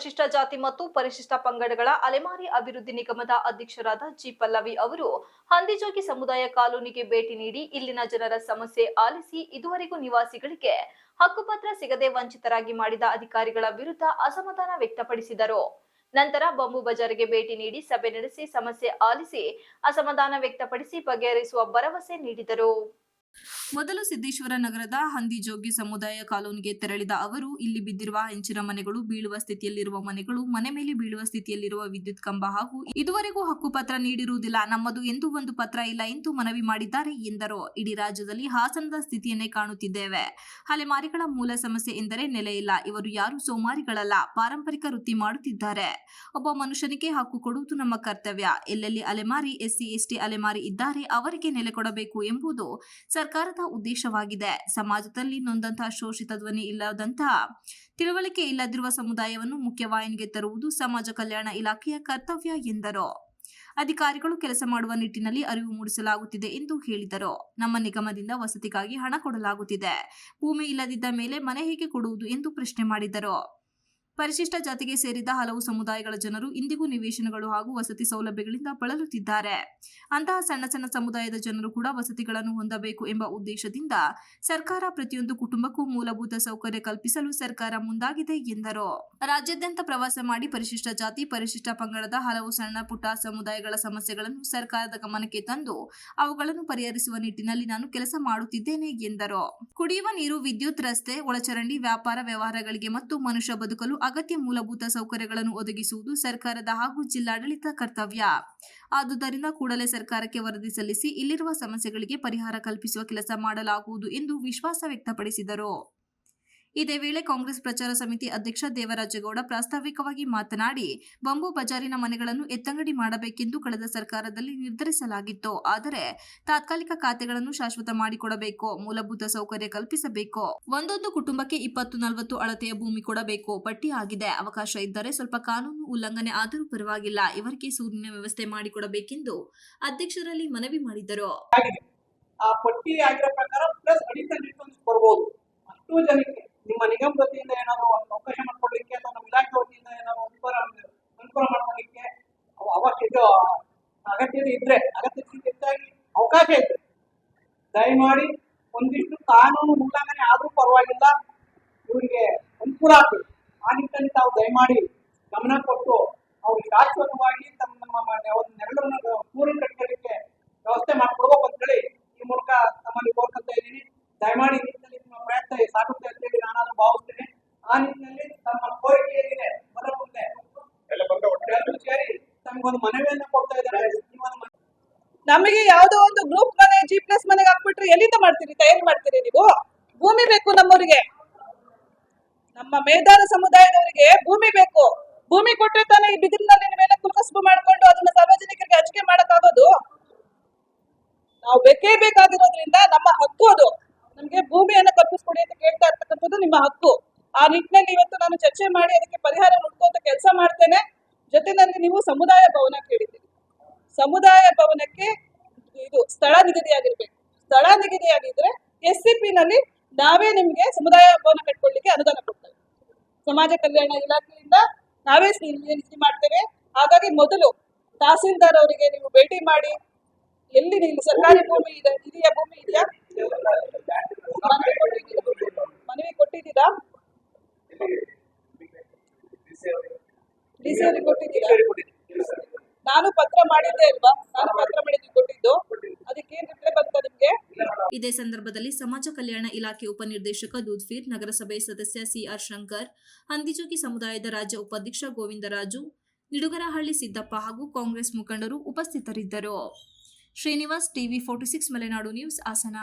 ಪರಿಶಿಷ್ಟ ಜಾತಿ ಮತ್ತು ಪರಿಶಿಷ್ಟ ಪಂಗಡಗಳ ಅಲೆಮಾರಿ ಅಭಿವೃದ್ಧಿ ನಿಗಮದ ಅಧ್ಯಕ್ಷರಾದ ಜಿ ಪಲ್ಲವಿ ಅವರು ಹಂದಿಜೋಗಿ ಸಮುದಾಯ ಕಾಲೋನಿಗೆ ಭೇಟಿ ನೀಡಿ ಇಲ್ಲಿನ ಜನರ ಸಮಸ್ಯೆ ಆಲಿಸಿ ಇದುವರೆಗೂ ನಿವಾಸಿಗಳಿಗೆ ಹಕ್ಕುಪತ್ರ ಸಿಗದೆ ವಂಚಿತರಾಗಿ ಮಾಡಿದ ಅಧಿಕಾರಿಗಳ ವಿರುದ್ಧ ಅಸಮಾಧಾನ ವ್ಯಕ್ತಪಡಿಸಿದರು. ನಂತರ ಬಂಬು ಬಜಾರ್ಗೆ ಭೇಟಿ ನೀಡಿ ಸಭೆ ನಡೆಸಿ ಸಮಸ್ಯೆ ಆಲಿಸಿ ಅಸಮಾಧಾನ ವ್ಯಕ್ತಪಡಿಸಿ ಬಗೆಹರಿಸುವ ಭರವಸೆ ನೀಡಿದರು. ಮೊದಲು ಸಿದ್ದೇಶ್ವರ ನಗರದ ಹಂದಿಜೋಗಿ ಸಮುದಾಯ ಕಾಲೋನಿಗೆ ತೆರಳಿದ ಅವರು, ಇಲ್ಲಿ ಬಿದ್ದಿರುವ ಹೆಂಚಿನ ಮನೆಗಳು, ಬೀಳುವ ಸ್ಥಿತಿಯಲ್ಲಿರುವ ಮನೆಗಳು, ಮನೆ ಮೇಲೆ ಬೀಳುವ ಸ್ಥಿತಿಯಲ್ಲಿರುವ ವಿದ್ಯುತ್ ಕಂಬ ಹಾಗೂ ಇದುವರೆಗೂ ಹಕ್ಕುಪತ್ರ ನೀಡಿರುವುದಿಲ್ಲ, ನಮ್ಮದು ಎಂದು ಒಂದು ಪತ್ರ ಇಲ್ಲ ಎಂದು ಮನವಿ ಮಾಡಿದ್ದಾರೆ ಎಂದರು. ಇಡೀ ರಾಜ್ಯದಲ್ಲಿ ಹಾಸನದ ಸ್ಥಿತಿಯನ್ನೇ ಕಾಣುತ್ತಿದ್ದೇವೆ. ಅಲೆಮಾರಿಗಳ ಮೂಲ ಸಮಸ್ಯೆ ಎಂದರೆ ನೆಲೆಯಿಲ್ಲ ಇವರು ಯಾರು ಸೋಮಾರಿಗಳಲ್ಲ, ಪಾರಂಪರಿಕ ವೃತ್ತಿ ಮಾಡುತ್ತಿದ್ದಾರೆ. ಒಬ್ಬ ಮನುಷ್ಯನಿಗೆ ಹಕ್ಕು ಕೊಡುವುದು ನಮ್ಮ ಕರ್ತವ್ಯ. ಎಲ್ಲೆಲ್ಲಿ ಅಲೆಮಾರಿ, ಎಸ್ಸಿ, ಎಸ್ಟಿ ಅಲೆಮಾರಿ ಇದ್ದಾರೆ, ಅವರಿಗೆ ನೆಲೆ ಕೊಡಬೇಕು ಎಂಬುದು ಸರ್ಕಾರದ ಉದ್ದೇಶವಾಗಿದೆ. ಸಮಾಜದಲ್ಲಿ ನೊಂದಂತಹ ಶೋಷಿತ ಧ್ವನಿ ಇಲ್ಲದಂತಹ ತಿಳುವಳಿಕೆ ಇಲ್ಲದಿರುವ ಸಮುದಾಯವನ್ನು ಮುಖ್ಯವಾಹಿನಿಗೆ ತರುವುದು ಸಮಾಜ ಕಲ್ಯಾಣ ಇಲಾಖೆಯ ಕರ್ತವ್ಯ ಎಂದರು. ಅಧಿಕಾರಿಗಳು ಕೆಲಸ ಮಾಡುವ ನಿಟ್ಟಿನಲ್ಲಿ ಅರಿವು ಮೂಡಿಸಲಾಗುತ್ತಿದೆ ಎಂದು ಹೇಳಿದರು. ನಮ್ಮ ನಿಗಮದಿಂದ ವಸತಿಗಾಗಿ ಹಣ ಕೊಡಲಾಗುತ್ತಿದೆ. ಭೂಮಿ ಇಲ್ಲದಿದ್ದ ಮೇಲೆ ಮನೆ ಹೇಗೆ ಕೊಡುವುದು ಎಂದು ಪ್ರಶ್ನೆ ಮಾಡಿದರು. ಪರಿಶಿಷ್ಟ ಜಾತಿಗೆ ಸೇರಿದ ಹಲವು ಸಮುದಾಯಗಳ ಜನರು ಇಂದಿಗೂ ನಿವೇಶನಗಳು ಹಾಗೂ ವಸತಿ ಸೌಲಭ್ಯಗಳಿಂದ ಬಳಲುತ್ತಿದ್ದಾರೆ. ಅಂತಹ ಸಣ್ಣ ಸಣ್ಣ ಸಮುದಾಯದ ಜನರು ಕೂಡ ವಸತಿಗಳನ್ನು ಹೊಂದಬೇಕು ಎಂಬ ಉದ್ದೇಶದಿಂದ ಸರ್ಕಾರ ಪ್ರತಿಯೊಂದು ಕುಟುಂಬಕ್ಕೂ ಮೂಲಭೂತ ಸೌಕರ್ಯ ಕಲ್ಪಿಸಲು ಸರ್ಕಾರ ಮುಂದಾಗಿದೆ ಎಂದರು. ರಾಜ್ಯಾದ್ಯಂತ ಪ್ರವಾಸ ಮಾಡಿ ಪರಿಶಿಷ್ಟ ಜಾತಿ, ಪರಿಶಿಷ್ಟ ಪಂಗಡದ ಹಲವು ಸಣ್ಣ ಪುಟ್ಟ ಸಮುದಾಯಗಳ ಸಮಸ್ಯೆಗಳನ್ನು ಸರ್ಕಾರದ ಗಮನಕ್ಕೆ ತಂದು ಅವುಗಳನ್ನು ಪರಿಹರಿಸುವ ನಿಟ್ಟಿನಲ್ಲಿ ನಾನು ಕೆಲಸ ಮಾಡುತ್ತಿದ್ದೇನೆ ಎಂದರು. ಕುಡಿಯುವ ನೀರು, ವಿದ್ಯುತ್, ರಸ್ತೆ, ಒಳಚರಂಡಿ, ವ್ಯಾಪಾರ ವ್ಯವಹಾರಗಳಿಗೆ ಮತ್ತು ಮನುಷ್ಯ ಬದುಕಲು ಅಗತ್ಯ ಮೂಲಭೂತ ಸೌಕರ್ಯಗಳನ್ನು ಒದಗಿಸುವುದು ಸರ್ಕಾರದ ಹಾಗೂ ಜಿಲ್ಲಾಡಳಿತ ಕರ್ತವ್ಯ. ಆದುದರಿಂದ ಕೂಡಲೇ ಸರ್ಕಾರಕ್ಕೆ ವರದಿ ಸಲ್ಲಿಸಿ ಇಲ್ಲಿರುವ ಸಮಸ್ಯೆಗಳಿಗೆ ಪರಿಹಾರ ಕಲ್ಪಿಸುವ ಕೆಲಸ ಮಾಡಲಾಗುವುದು ಎಂದು ವಿಶ್ವಾಸ ವ್ಯಕ್ತಪಡಿಸಿದರು. ಇದೇ ವೇಳೆ ಕಾಂಗ್ರೆಸ್ ಪ್ರಚಾರ ಸಮಿತಿ ಅಧ್ಯಕ್ಷ ದೇವರಾಜೇಗೌಡ ಪ್ರಾಸ್ತಾವಿಕವಾಗಿ ಮಾತನಾಡಿ, ಬಂಬು ಬಜಾರಿನ ಮನೆಗಳನ್ನು ಎತ್ತಂಗಡಿ ಮಾಡಬೇಕೆಂದು ಕಳೆದ ಸರ್ಕಾರದಲ್ಲಿ ನಿರ್ಧರಿಸಲಾಗಿತ್ತು. ಆದರೆ, ತಾತ್ಕಾಲಿಕ ಖಾತೆಗಳನ್ನು ಶಾಶ್ವತ ಮಾಡಿಕೊಡಬೇಕು, ಮೂಲಭೂತ ಸೌಕರ್ಯ ಕಲ್ಪಿಸಬೇಕು. ಒಂದೊಂದು ಕುಟುಂಬಕ್ಕೆ ಇಪ್ಪತ್ತು ನಲವತ್ತು ಅಳತೆಯ ಭೂಮಿ ಕೊಡಬೇಕು. ಪಟ್ಟಿ ಆಗಿದೆ ಅವಕಾಶ ಇದ್ದರೆ ಸ್ವಲ್ಪ ಕಾನೂನು ಉಲ್ಲಂಘನೆ ಆದರೂ ಪರವಾಗಿಲ್ಲ. ಇವರಿಗೆ ಸೂರ್ಯನ ವ್ಯವಸ್ಥೆ ಮಾಡಿಕೊಡಬೇಕೆಂದು ಅಧ್ಯಕ್ಷರಲ್ಲಿ ಮನವಿ ಮಾಡಿದರು. ಆ ಪಟ್ಟಿ ಆಗಿರೋ ಪ್ರಕಾರ ಪ್ಲಸ್ ಅಡಿಷನ್ ಬರ್ಬೋದು ಅಷ್ಟು ಜನಕ್ಕೆ. ನಿಗಮ ವತಿಯಿಂದ ಏನಾದ್ರು ಒಂದು ಅವಕಾಶ ಮಾಡ್ಕೊಡ್ಲಿಕ್ಕೆ ಅಥವಾ ನಮ್ಮ ಇಲಾಖೆ ವತಿಯಿಂದ ಏನಾದ್ರು ಅನುಕೂಲ ಅನುಕೂಲ ಮಾಡ್ಕೊಡ್ಲಿಕ್ಕೆ ಅವ- ಅವಶ್ಯ ಅಗತ್ಯತೆ ಇದ್ರೆ ಹೆಚ್ಚಾಗಿ ಅವಕಾಶ ಇದ್ರೆ ದಯಮಾಡಿ ಒಂದಿಷ್ಟು ಕಾನೂನು ಉಲ್ಲಂಘನೆ ಆದ್ರೂ ಪರವಾಗಿಲ್ಲ, ಇವರಿಗೆ ಅನುಕೂಲ ಆಗ್ತದೆ. ಆ ನಿಟ್ಟಿನಲ್ಲಿ ತಾವು ದಯಮಾಡಿ ಗಮನ ಕೊಟ್ಟು ಅವ್ರಿಗೆ ಶಾಶ್ವತವಾಗಿ ತಮ್ಮ ನಮ್ಮ ಒಂದು ನೆರಳನ್ನು ಪೂರ್ಣ ಕಟ್ಟಲಿಕ್ಕೆ ವ್ಯವಸ್ಥೆ ಮಾಡ್ಕೊಡ್ಬೇಕು ಅಂತ ಹೇಳಿ ಈ ಮೂಲಕ ತಮ್ಮಲ್ಲಿ ಕೋರ್ಕೊತಾ ಇದ್ದೀನಿ ದಯಮಾಡಿ ಈ ನಿಟ್ಟಿನಲ್ಲಿ ನಿಮ್ಮ ಪ್ರಯತ್ನ ಸಾಗುತ್ತೆ ಅಂತ ಹೇಳಿ ನಾನು ಭಾವಿಸ್ತೇನೆ ಆ ನಿಟ್ಟಿನಲ್ಲಿ ತಮ್ಮ ಕೋರಿಕೆ ಏನಿದೆ ಬರೋ ಮುಂದೆ ಎಲ್ಲರೂ ಸೇರಿ ನಮಗೆ ಯಾವ್ದೋ ಒಂದು ಗ್ರೂಪ್ ಮನೆ ಜಿ ಪ್ಲಸ್ ಮನೆಗೆ ಹಾಕ್ಬಿಟ್ರೆ ಎಲ್ಲಿಂದ ಮಾಡ್ತೀರಿ? ತಯಾರಿ ಮಾಡ್ತೀರಿ ನೀವು? ಭೂಮಿ ಬೇಕು ನಮ್ಮವರಿಗೆ ನಮ್ಮ ಮೇಧಾರ ಸಮುದಾಯದವರಿಗೆ ಭೂಮಿ ಬೇಕು. ಭೂಮಿ ಕೊಟ್ಟರೆ ತಾನೇ ಈ ಬಿದಿರಿನಲ್ಲಿ ನೀವೆಲ್ಲ ಕುಲಕಸಬು ಮಾಡ್ಕೊಂಡು ಅದನ್ನ ಸಾರ್ವಜನಿಕರಿಗೆ ಹಂಚಿಕೆ ಮಾಡಕ್ಕಾಗೋದು? ನಾವು ಬೇಕೇ ಬೇಕಾಗಿರೋದ್ರಿಂದ ನಮ್ಮ ಹಕ್ಕು ಅದು. ನಮ್ಗೆ ಭೂಮಿಯನ್ನು ಕಲ್ಪಿಸ್ಕೊಡಿ ಅಂತ ಕೇಳ್ತಾ ಇರ್ತಕ್ಕಂಥದ್ದು ನಿಮ್ಮ ಹಕ್ಕು. ಆ ನಿಟ್ಟಿನಲ್ಲಿ ಇವತ್ತು ನಾನು ಚರ್ಚೆ ಮಾಡಿ ಅದಕ್ಕೆ ಪರಿಹಾರ ಹುಡ್ಕೋತ ಕೆಲಸ ಮಾಡ್ತೇನೆ. ಜೊತೆನಲ್ಲಿ ನೀವು ಸಮುದಾಯ ಭವನ ಕೇಳಿದ್ದೀರಿ. ಸಮುದಾಯ ಭವನಕ್ಕೆ ಇದು ಸ್ಥಳ ನಿಗದಿಯಾಗಿರ್ಬೇಕು. ಸ್ಥಳ ನಿಗದಿಯಾಗಿದ್ರೆ ಎಸ್ ಸಿ ಪಿ ನಲ್ಲಿ ನಾವೇ ನಿಮ್ಗೆ ಸಮುದಾಯ ಭವನ ಕಟ್ಕೊಳ್ಳಿಕ್ಕೆ ಅನುದಾನ ಕೊಡ್ತೇವೆ. ಸಮಾಜ ಕಲ್ಯಾಣ ಇಲಾಖೆಯಿಂದ ನಾವೇ ನಿಧಿ ಮಾಡ್ತೇವೆ. ಹಾಗಾಗಿ ಮೊದಲು ತಹಸೀಲ್ದಾರ್ ಅವರಿಗೆ ನೀವು ಭೇಟಿ ಮಾಡಿ, ಎಲ್ಲಿ ನೀವು ಸರ್ಕಾರಿ ಭೂಮಿ ಇದೆ ಭೂಮಿ ಇದೆಯಾ ಮನವಿ ಕೊಟ್ಟಿದ್ದೀರಾ ಮನವಿ ಕೊಟ್ಟಿದ್ದೀರಾ ಕೊಟ್ಟಿದ್ದೀರಾ? ನಾನು ಪತ್ರ ಮಾಡಿದ್ದೆ ನಾನು ಪತ್ರ ಮಾಡಿದ್ದು ಕೊಟ್ಟಿದ್ದು. ಅದಕ್ಕೆ ರಿಪ್ಲೈ ನಿಮ್ಗೆ? ಇದೇ ಸಂದರ್ಭದಲ್ಲಿ ಸಮಾಜ ಕಲ್ಯಾಣ ಇಲಾಖೆ ಉಪನಿರ್ದೇಶಕ ದೂದ್ಫೀರ್ ನಗರಸಭೆ ಸದಸ್ಯ ಸಿಆರ್ ಶಂಕರ್ ಹಂದಿಜೋಗಿ ಸಮುದಾಯದ ರಾಜ್ಯ ಉಪಾಧ್ಯಕ್ಷ ಗೋವಿಂದರಾಜು ನಿಡುಗರಹಳ್ಳಿ ಸಿದ್ದಪ್ಪ ಹಾಗೂ ಕಾಂಗ್ರೆಸ್ ಮುಖಂಡರು ಉಪಸ್ಥಿತರಿದ್ದರು. Srinivas TV forty six Malenadu news Hassan.